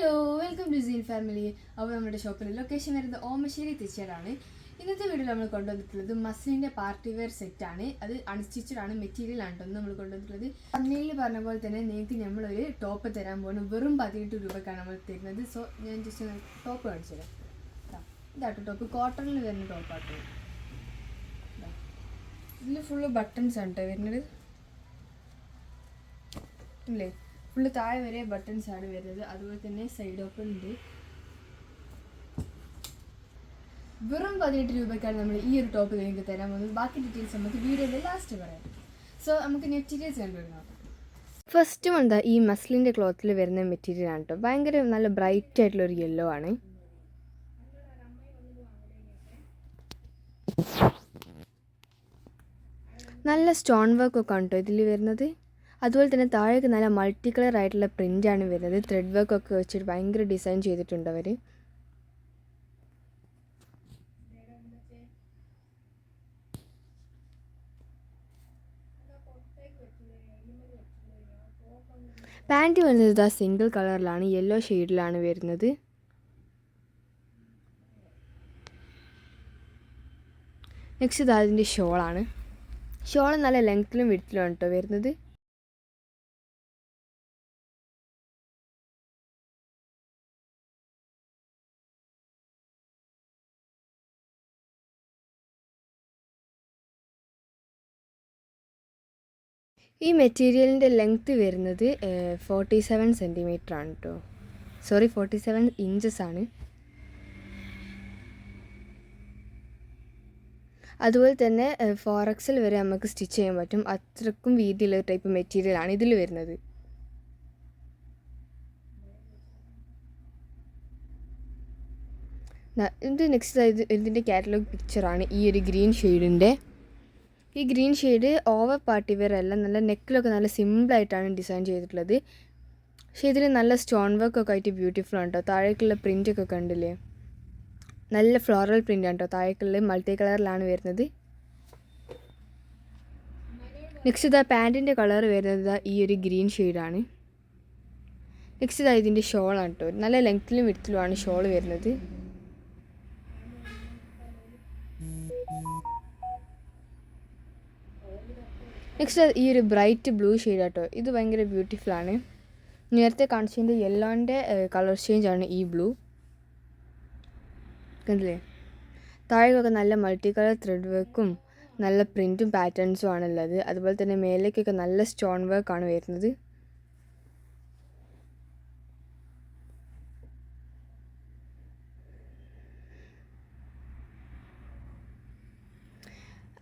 Hello welcome to scene family അപ്പോൾ നമ്മുടെ ഷോപ്പിൽ ലൊക്കേഷൻ വരുന്നത് ഓമശ്ശേരി തിച്ചേടാണ് ഇന്നത്തെ വീഡിയോ നമ്മൾ കൊണ്ടുവന്നിട്ടുള്ളത് മസ്ലിന്റെ പാർട്ടി വെയർ സെറ്റാണ് അത് അൺസ്റ്റിച്ചഡ് ആണ് മെറ്റീരിയൽ ആണ് കേട്ടോ നമ്മൾ കൊണ്ടുവന്നിട്ടുള്ളത്. തമിഴിൽ പറഞ്ഞ പോലെ തന്നെ നിങ്ങൾക്ക് നമ്മളൊരു ടോപ്പ് തരാൻ പോകുന്നത് വെറും പതിനെട്ട് രൂപക്കാണ് നമ്മൾ തരുന്നത്. സോ ഞാൻ ജസ്റ്റ് ടോപ്പ് കാണിച്ചു തരാം. ഇതാട്ടോ ടോപ്പ് കോട്ടണിൽ വരുന്ന ടോപ്പാട്ടോ ഇതിൽ ഫുള്ള് ബട്ടൺസ് ആണ് കേട്ടോ വരുന്നത്. ഇല്ലേ? ഫുള്ള് താഴെ വരെ ബട്ടൺസ് ആണ് വരുന്നത് അതുപോലെ തന്നെ സൈഡ് ഓപ്പൺ ഉണ്ട്. വെറും പതിനെട്ട് രൂപയ്ക്കാണ് നമ്മൾ ഈ ഒരു ടോപ്പ് നിങ്ങൾക്ക് തരാൻ പോകുന്നത്. ബാക്കി ഡീറ്റെയിൽസ് നമുക്ക് വീഡിയോയിൽ ലാസ്റ്റ് പറയാം. സോ നമുക്ക് മെറ്റീരിയൽസ് കണ്ടുവരണം ഫസ്റ്റ് എന്താ ഈ മസ്ലിന്റെ ക്ലോത്തിൽ വരുന്ന മെറ്റീരിയൽ ആണ് കേട്ടോ ഭയങ്കര നല്ല ബ്രൈറ്റ് ആയിട്ടുള്ള ഒരു യെല്ലോ ആണ്. നല്ല സ്റ്റോൺ വർക്ക് ഒക്കെ കേട്ടോ ഇതിൽ വരുന്നത്. അതുപോലെ തന്നെ താഴേക്ക് നല്ല മൾട്ടി കളർ ആയിട്ടുള്ള പ്രിന്റാണ് വരുന്നത്. ത്രെഡ് വർക്ക് ഒക്കെ വെച്ചിട്ട് ഭയങ്കര ഡിസൈൻ ചെയ്തിട്ടുണ്ട് അവർ പാന്റ് വരുന്നത് ഇതാ സിംഗിൾ കളറിലാണ് യെല്ലോ ഷെയ്ഡിലാണ് വരുന്നത്. നെക്സ്റ്റ് ഇതാ അതിന്റെ ഷോളാണ് ഷോൾ നല്ല ലെങ്ത്തിലും വിടത്തിലും കേട്ടോ വരുന്നത്. ഈ മെറ്റീരിയലിന്റെ ലെങ്ത്ത് വരുന്നത് ഫോർട്ടി സെവൻ സെന്റിമീറ്റർ ആണ് കേട്ടോ സോറി ഫോർട്ടി സെവൻ ഇഞ്ചസ് ആണ് അതുപോലെ തന്നെ ഫോർ എക്സിൽ വരെ നമുക്ക് സ്റ്റിച്ച് ചെയ്യാൻ പറ്റും. അത്രക്കും വീതിയുള്ള ടൈപ്പ് മെറ്റീരിയലാണ് ഇതിൽ വരുന്നത്. ഇത് നെക്സ്റ്റ് ഇത് ഇതിന്റെ കാറ്റലോഗ് പിക്ചറാണ് ഈ ഒരു ഗ്രീൻ ഷെയ്ഡിന്റെ. ഈ green shade over party wear അല്ല നല്ല നെക്കിലൊക്കെ നല്ല സിമ്പിളായിട്ടാണ് ഡിസൈൻ ചെയ്തിട്ടുള്ളത്. പക്ഷേ ഇതിൽ നല്ല സ്റ്റോൺ വർക്ക് ഒക്കെ ആയിട്ട് ബ്യൂട്ടിഫുൾ ആണ് കേട്ടോ താഴേക്കുള്ള പ്രിന്റൊക്കെ കണ്ടില്ലേ? നല്ല ഫ്ലോറൽ പ്രിന്റ് ആണ് കേട്ടോ താഴേക്കുള്ള മൾട്ടി കളറിലാണ് വരുന്നത്. നെക്സ്റ്റ് ഇതാ പാന്റിന്റെ കളർ വരുന്നത് ഈ ഒരു ഗ്രീൻ ഷെയ്ഡാണ്. നെക്സ്റ്റ് ഇതാ ഇതിന്റെ ഷോളാണ് കേട്ടോ നല്ല ലെങ്ത്തിലും വിടത്തിലുമാണ് ഷോൾ വരുന്നത്. നെക്സ്റ്റ് ഈ ഒരു ബ്രൈറ്റ് ബ്ലൂ ഷെയ്ഡ് ആട്ടോ. ഇത് ഭയങ്കര ബ്യൂട്ടിഫുൾ ആണ്. നേരത്തെ കാണിച്ചതിന്റെ യെല്ലോന്റെ കളർ ചേഞ്ച് ആണ് ഈ ബ്ലൂ കണ്ടില്ലേ? താഴേക്കൊക്കെ നല്ല മൾട്ടി കളർ ത്രെഡ് വർക്കും നല്ല പ്രിന്റും പാറ്റേൺസും ആണുള്ളത്. അതുപോലെ തന്നെ മേലേക്കൊക്കെ നല്ല സ്റ്റോൺ വർക്കാണ് വരുന്നത്.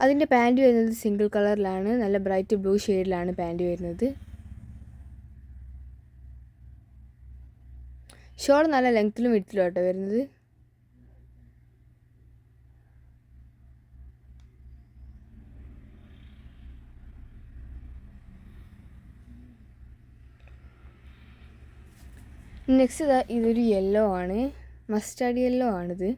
അതിന്റെ പാന്റ് വരുന്നത് സിംഗിൾ കളറിലാണ്. നല്ല ബ്രൈറ്റ് ബ്ലൂ ഷെയ്ഡിലാണ് പാന്റ് വരുന്നത്. ഷോൾ നല്ല ലെങ്ത്തിലും വിട്ടിലും ആട്ടോ വരുന്നത്. നെക്സ്റ്റ് ഇതാ ഇതൊരു യെല്ലോ ആണ്. മസ്റ്റാർഡ് യെല്ലോ ആണിത്.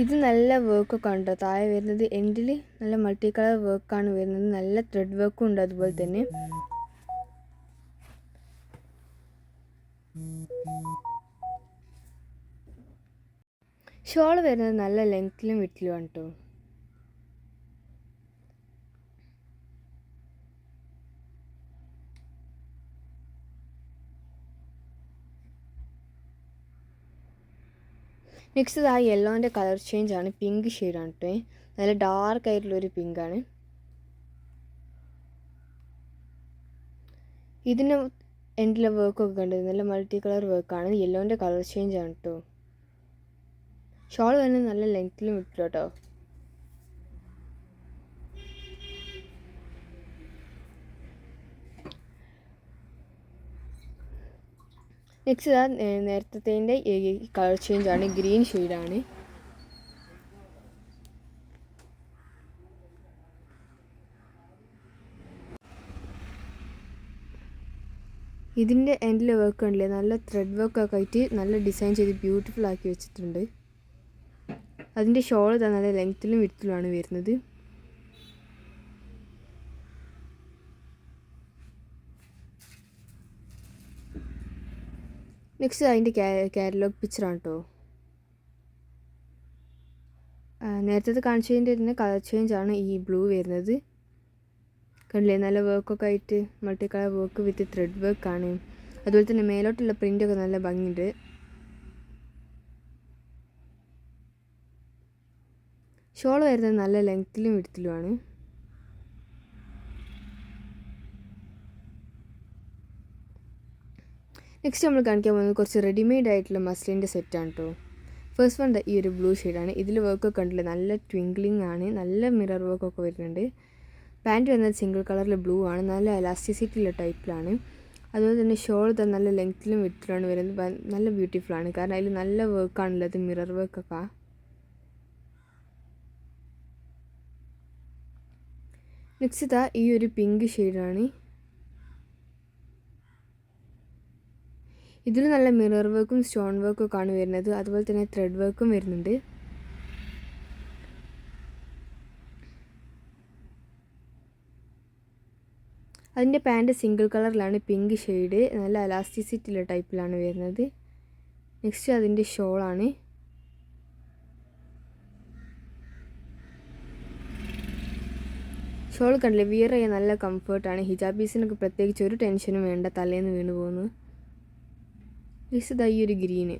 ഇത് നല്ല വർക്കൊക്കെ ഉണ്ട്. താഴെ വരുന്നത് എൻഡിൽ നല്ല മൾട്ടി കളർ വർക്കാണ് വരുന്നത്. നല്ല ത്രെഡ് വർക്കും ഉണ്ട് അതുപോലെ തന്നെ. ഷോൾ വരുന്നത് നല്ല ലെങ്ത്തിലും വിട്ടിലും ആണ് കേട്ടോ നെക്സ്റ്റ് ആ യെല്ലോന്റെ കളർ ചേഞ്ച് ആണ്. പിങ്ക് ഷെയ്ഡാണ് കേട്ടോ നല്ല ഡാർക്ക് ആയിട്ടുള്ളൊരു പിങ്കാണ് ഇതിന് എൻഡിലെ വർക്കൊക്കെ കണ്ടത് നല്ല മൾട്ടി കളർ വർക്കാണ് യെല്ലോന്റെ കളർ ചേഞ്ച് ആണ് കേട്ടോ ഷോൾ തന്നെ നല്ല ലെങ്ത്തിലും ഇട്ടു കേട്ടോ നെക്സ്റ്റ് ഇതാ നേരത്തെ കളർ ചേഞ്ച് ആണ് ഗ്രീൻ ഷെയ്ഡാണ്. ഇതിന്റെ എൻഡിൽ വർക്ക് ഉണ്ടല്ലേ നല്ല ത്രെഡ് വർക്കൊക്കെ ആയിട്ട് നല്ല ഡിസൈൻ ചെയ്ത് ബ്യൂട്ടിഫുൾ ആക്കി വെച്ചിട്ടുണ്ട്. അതിന്റെ ഷോൾ തന്നെ നല്ല ലെങ്ത്തിലും വിടത്തിലുമാണ് വരുന്നത്. നെക്സ്റ്റ് അതിന്റെ കാറ്റലോഗ് പിക്ചറാണ് കേട്ടോ നേരത്തെ കാണിച്ചതിന്റെ തന്നെ കളർ ചേഞ്ച് ആണ് ഈ ബ്ലൂ വരുന്നത്. കണ്ടില്ലേ? നല്ല വർക്കൊക്കെ ആയിട്ട് multi colour work with thread വർക്കാണ് അതുപോലെ തന്നെ മേലോട്ടുള്ള പ്രിന്റൊക്കെ നല്ല ഭംഗിയുണ്ട്. ഷോൾ വരുന്നത് നല്ല ലെങ്ത്തിലും വിടത്തിലുമാണ് നെക്സ്റ്റ് നമ്മൾ കാണിക്കാൻ പോകുന്നത് കുറച്ച് റെഡിമെയ്ഡ് ആയിട്ടുള്ള മസ്ലിന്റെ സെറ്റാണ് കേട്ടോ ഫസ്റ്റ് വൺ ഈ ഒരു ബ്ലൂ ഷെയ്ഡാണ് ഇതിൽ വർക്കൊക്കെ കണ്ടില്ലേ? നല്ല ട്വിങ്ക്ലിംഗ് ആണ്. നല്ല മിറർ വർക്കൊക്കെ വരുന്നുണ്ട്. പാന്റ് വന്നത് സിംഗിൾ കളറിൽ ബ്ലൂ ആണ്. നല്ല അലാസ്റ്റിസിറ്റിയുള്ള ടൈപ്പിലാണ് അതുപോലെ തന്നെ ഷോൾ തന്നെ നല്ല ലെങ്ത്തിലും വിട്ടിലാണ് വരുന്നത്. നല്ല ബ്യൂട്ടിഫുൾ ആണ്. കാരണം അതിൽ നല്ല വർക്കാണുള്ളത് മിറർ വർക്കൊക്കെ നെക്സ്റ്റ് ഇതാ ഈ ഒരു പിങ്ക് ഷെയ്ഡാണ് ഇതിൽ നല്ല മിറർ വർക്കും സ്റ്റോൺ വർക്കും ഒക്കെ ആണ് വരുന്നത്. അതുപോലെ തന്നെ ത്രെഡ് വർക്കും വരുന്നുണ്ട്. അതിന്റെ പാന്റ് സിംഗിൾ കളറിലാണ് പിങ്ക് ഷെയ്ഡ് നല്ല അലാസ്റ്റിസിറ്റിയുള്ള ടൈപ്പിലാണ് വരുന്നത്. നെക്സ്റ്റ് അതിന്റെ ഷോളാണ് ഷോൾ കണ്ടില്ല? വിയർ ചെയ്യാൻ നല്ല കംഫർട്ടാണ് ഹിജാബീസിനൊക്കെ പ്രത്യേകിച്ച് ഒരു ടെൻഷനും വേണ്ട. തലേന്ന് വീണ് പോകുന്നു നെക്സ്റ്റ് ഇതാ ഈ ഒരു ഗ്രീന്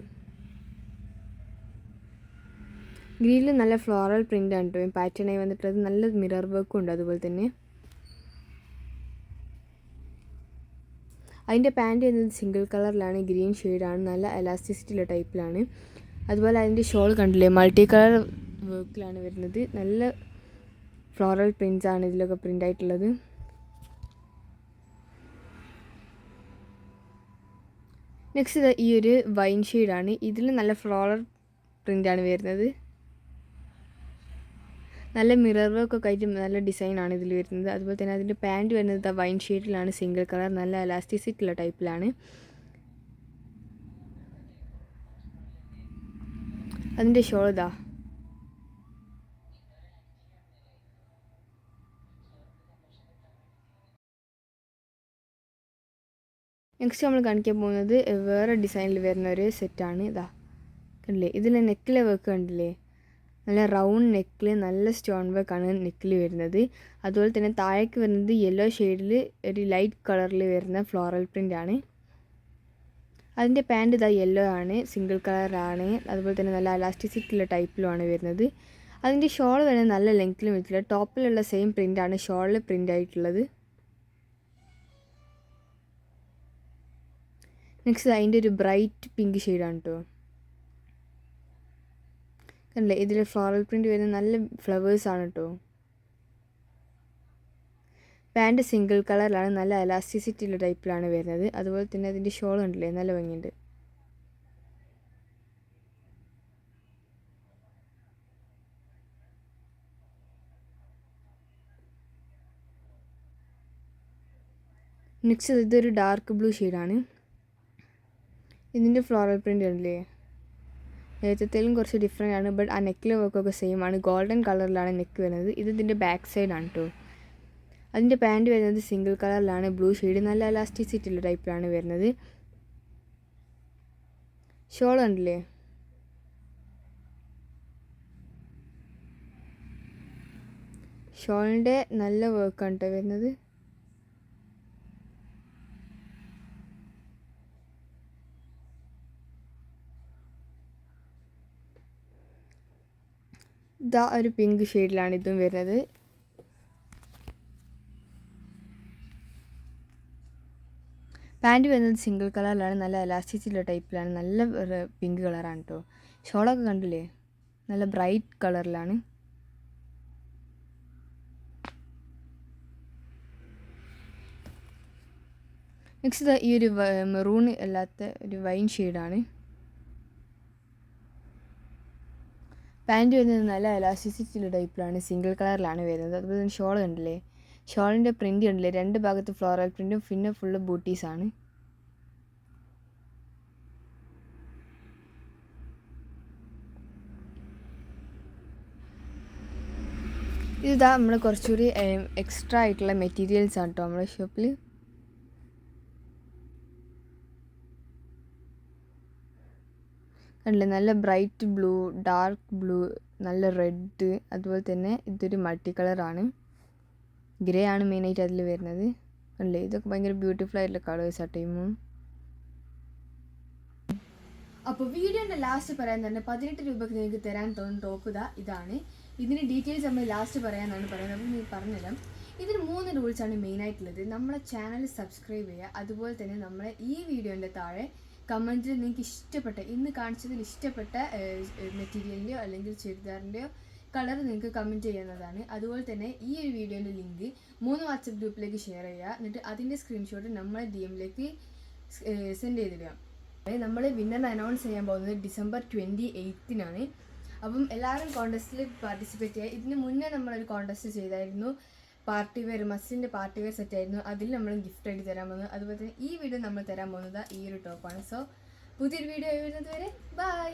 ഗ്രീനിൽ നല്ല ഫ്ലോറൽ പ്രിന്റ് ആണ് കേട്ടോ പാറ്റേണായി വന്നിട്ടുള്ളത് നല്ല മിറർ വർക്കും ഉണ്ട് അതുപോലെ തന്നെ. അതിന്റെ പാന്റ് എന്നത് സിംഗിൾ കളറിലാണ് ഗ്രീൻ ഷെയ്ഡാണ് നല്ല എലാസ്റ്റിസിറ്റിയുള്ള ടൈപ്പിലാണ് അതുപോലെ അതിന്റെ ഷോൾ കണ്ടില്ലേ മൾട്ടി കളർ വർക്കിലാണ് വരുന്നത്. നല്ല ഫ്ലോറൽ പ്രിൻസാണ് ഇതിലൊക്കെ പ്രിന്റ് ആയിട്ടുള്ളത്. നെക്സ്റ്റ് ഈ ഒരു വൈൻ ഷെയ്ഡാണ് ഇതിൽ നല്ല ഫ്ലോറൽ പ്രിന്റാണ് വരുന്നത്. നല്ല മിറർ വർക്കൊക്കെ ആയിട്ട് നല്ല ഡിസൈനാണ് ഇതിൽ വരുന്നത്. അതുപോലെ തന്നെ അതിന്റെ പാന്റ് വരുന്നത് വൈൻ ഷെയ്ഡിലാണ് സിംഗിൾ കളർ നല്ല എലാസ്റ്റിസിറ്റി ഉള്ള ടൈപ്പിലാണ് അതിന്റെ ഷോൾ ഇതാ. നെക്സ്റ്റ് നമ്മൾ കാണിക്കാൻ പോകുന്നത് വേറെ ഡിസൈനിൽ വരുന്ന ഒരു സെറ്റാണ് ഇതാ. കണ്ടില്ലേ? ഇതിൽ നെക്കിലെ വർക്ക് കണ്ടില്ലേ? നല്ല റൗണ്ട് നെക്കിൽ നല്ല സ്റ്റോൺ വർക്കാണ് നെക്കിൽ വരുന്നത്. അതുപോലെ തന്നെ താഴേക്ക് വരുന്നത് യെല്ലോ ഷെയ്ഡിൽ ഒരു ലൈറ്റ് കളറിൽ വരുന്ന ഫ്ലോറൽ പ്രിന്റ് ആണ്. അതിന്റെ പാന്റ് ഇതാ യെല്ലോ ആണ് സിംഗിൾ കളറാണ് അതുപോലെ തന്നെ നല്ല അലാസ്റ്റിസിറ്റി ഉള്ള ടൈപ്പിലുമാണ് വരുന്നത്. അതിന്റെ ഷോൾ വരുന്നത് നല്ല ലെങ്ത്തിലും വരില്ല ടോപ്പിലുള്ള സെയിം പ്രിന്റാണ് ഷോളിൽ പ്രിന്റ് ആയിട്ടുള്ളത്. നെക്സ്റ്റ് അതിന്റെ ഒരു ബ്രൈറ്റ് പിങ്ക് ഷെയ്ഡാണ് കേട്ടോ കണ്ടില്ലേ? ഇതിൽ ഫ്ലോറൽ പ്രിന്റ് വരുന്ന നല്ല ഫ്ലവേഴ്സാണ് കേട്ടോ പാന്റ് സിംഗിൾ കളറിലാണ് നല്ല എലാസ്റ്റിസിറ്റി ഉള്ള ടൈപ്പിലാണ് വരുന്നത്. അതുപോലെ തന്നെ അതിന്റെ ഷോൾ ഉണ്ടല്ലേ നല്ല ഭംഗിയുണ്ട്. നെക്സ്റ്റ് ഇതൊരു ഡാർക്ക് ബ്ലൂ ഷെയ്ഡാണ് ഇതിന്റെ ഫ്ലോറൽ പ്രിന്റ് ഉണ്ടല്ലേ നേരത്തേലും കുറച്ച് ഡിഫറെന്റ് ആണ് ബട്ട് ആ നെക്കിലെ വർക്കൊക്കെ സെയിം ആണ്. ഗോൾഡൻ കളറിലാണ് നെക്ക് വരുന്നത്. ഇത് ഇതിന്റെ ബാക്ക് സൈഡാണ് കേട്ടോ അതിന്റെ പാന്റ് വരുന്നത് സിംഗിൾ കളറിലാണ് ബ്ലൂ ഷെയ്ഡ് നല്ല അലാസ്റ്റിസിറ്റി ഉള്ള ടൈപ്പിലാണ് വരുന്നത്. ഷോൾ ഉണ്ടല്ലേ ഷോളിന്റെ നല്ല വർക്കാണ് കേട്ടോ വരുന്നത്. ഇതാ ഒരു പിങ്ക് ഷെയ്ഡിലാണ് ഇതും വരുന്നത്. പാന്റ് വരുന്നത് സിംഗിൾ കളറിലാണ് നല്ല എലാസ്റ്റിസിലുള്ള ടൈപ്പിലാണ് നല്ല പിങ്ക് കളറാണ് കേട്ടോ ഷോളൊക്കെ കണ്ടില്ലേ? നല്ല ബ്രൈറ്റ് കളറിലാണ്. നെക്സ്റ്റ് ഈ ഒരു മെറൂൺ അല്ലാത്ത ഒരു വൈൻ ഷെയ്ഡാണ്. പാന്റ് വരുന്നത് നല്ല എലാസ്റ്റിസിറ്റിയുള്ള ടൈപ്പിലാണ് സിംഗിൾ കളറിലാണ് വരുന്നത്. അതുപോലെ തന്നെ ഷോൾ കണ്ടില്ലേ? ഷോളിന്റെ പ്രിന്റ് കണ്ടില്ലേ? രണ്ട് ഭാഗത്ത് ഫ്ലോറൽ പ്രിന്റും പിന്നെ ഫുള്ള് ബൂട്ടീസാണ് ഇതാ നമ്മൾ കുറച്ചുകൂടി എക്സ്ട്രാ ആയിട്ടുള്ള മെറ്റീരിയൽസ് ആണ് കേട്ടോ നമ്മുടെ ഷോപ്പിൽ കണ്ടില്ലേ? നല്ല ബ്രൈറ്റ് ബ്ലൂ ഡാർക്ക് ബ്ലൂ നല്ല റെഡ് അതുപോലെ തന്നെ ഇതൊരു മൾട്ടി കളറാണ്. ഗ്രേ ആണ് മെയിനായിട്ട് അതിൽ വരുന്നത്. കണ്ടില്ലേ? ഇതൊക്കെ ഭയങ്കര ബ്യൂട്ടിഫുൾ ആയിട്ടുള്ള കളേഴ്സ് ആ ടൈമും അപ്പോൾ വീഡിയോന്റെ ലാസ്റ്റ് പറയാൻ തന്നെ പതിനെട്ട് രൂപയ്ക്ക് നിങ്ങൾക്ക് തരാൻ തോന്നുന്ന ഇതാ ഇതാണ്. ഇതിന് ഡീറ്റെയിൽസ് നമ്മൾ ലാസ്റ്റ് പറയാനാണ് പറയുന്നത്. അപ്പം നീ പറഞ്ഞുതരാം. ഇതിന് മൂന്ന് റൂൾസാണ് മെയിനായിട്ടുള്ളത് നമ്മളെ ചാനൽ സബ്സ്ക്രൈബ് ചെയ്യുക. അതുപോലെ തന്നെ നമ്മളെ ഈ വീഡിയോന്റെ താഴെ കമന്റിൽ നിങ്ങൾക്ക് ഇഷ്ടപ്പെട്ട ഇന്ന് കാണിച്ചതിൽ ഇഷ്ടപ്പെട്ട മെറ്റീരിയലിന്റെയോ അല്ലെങ്കിൽ ചുരിദാറിന്റെയോ കളർ നിങ്ങൾക്ക് കമന്റ് ചെയ്യുന്നതാണ്. അതുപോലെ തന്നെ ഈ ഒരു വീഡിയോന്റെ ലിങ്ക് മൂന്ന് വാട്സപ്പ് ഗ്രൂപ്പിലേക്ക് ഷെയർ ചെയ്യുക. എന്നിട്ട് അതിന്റെ സ്ക്രീൻഷോട്ട് നമ്മളെ ഡി എമ്മിലേക്ക് സെൻഡ് ചെയ്തിടുക. നമ്മൾ വിന്നർ അനൗൺസ് ചെയ്യാൻ പോകുന്നത് ഡിസംബർ ട്വന്റി എയ്ത്തിനാണ്. അപ്പം എല്ലാവരും കോൺടെസ്റ്റിൽ പാർട്ടിസിപ്പേറ്റ് ചെയ്യുക. ഇതിന് മുന്നേ നമ്മളൊരു കോൺടെസ്റ്റ് ചെയ്തായിരുന്നു. പാർട്ടി വെയർ മസ്റ്റിന്റെ പാർട്ടി വെയർ സെറ്റ് ആയിരുന്നു. അതിൽ നമ്മൾ ഗിഫ്റ്റ് ആയിട്ട് തരാൻ പോകുന്നത്. അതുപോലെ തന്നെ ഈ വീഡിയോ നമ്മൾ തരാൻ പോകുന്നത് ഈ ഒരു ടോപ്പാണ് സോ പുതിയൊരു വീഡിയോ വരുന്നത് വരെ ബൈ